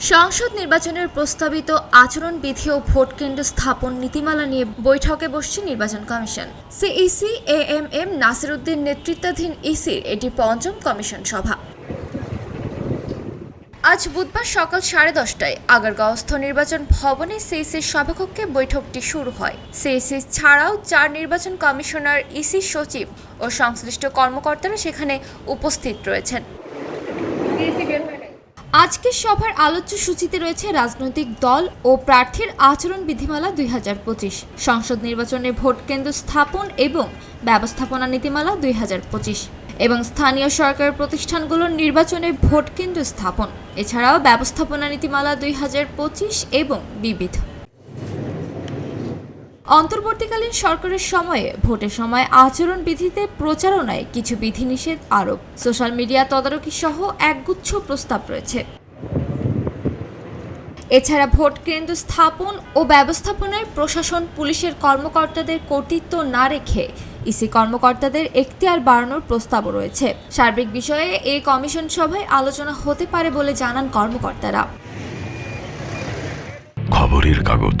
সংসদ নির্বাচনের প্রস্তাবিত আচরণবিধি ও ভোট কেন্দ্র স্থাপন নীতিমালা নিয়ে বৈঠকে বসছে নির্বাচন commission. CEC A M M Nasiruddin নেতৃত্বাধীন ইসির এটি পঞ্চম কমিশন সভা। আজ বুধবার সকাল সাড়ে দশটায় আগারগাঁওস্থ নির্বাচন ভবনে সিইসির সভাকক্ষে বৈঠকটি শুরু হয়। সিইসি ছাড়াও চার নির্বাচন কমিশনার, ইসি সচিব ও সংশ্লিষ্ট কর্মকর্তারা সেখানে উপস্থিত রয়েছেন। আজকের সভার আলোচ্য সূচিতে রয়েছে রাজনৈতিক দল ও প্রার্থীর আচরণ বিধিমালা দুই হাজার পঁচিশ, সংসদ নির্বাচনে ভোট কেন্দ্র স্থাপন এবং ব্যবস্থাপনা নীতিমালা দুই হাজার পঁচিশ এবং স্থানীয় সরকার প্রতিষ্ঠানগুলোর নির্বাচনে ভোট কেন্দ্র স্থাপন। এছাড়াও ব্যবস্থাপনা নীতিমালা দুই হাজার পঁচিশ এবং বিবিধ। অন্তর্বর্তীকালীন সরকারের সময়ে ভোটের সময় আচরণ বিধিতে প্রচারণায় কিছু বিধিনিষেধ আরোপ। সোশ্যাল মিডিয়া তদারকি সহ একগুচ্ছ প্রস্তাব রয়েছে। এছাড়া ভোট কেন্দ্র স্থাপন ও ব্যবস্থাপনায় প্রশাসন, পুলিশের কর্মকর্তাদের কর্তৃত্ব না রেখে ইসি কর্মকর্তাদের এখতিয়ার বাড়ানোর প্রস্তাবও রয়েছে। সার্বিক বিষয়ে এই কমিশন সভায় আলোচনা হতে পারে বলে জানান কর্মকর্তারা। খবরের কাগজ।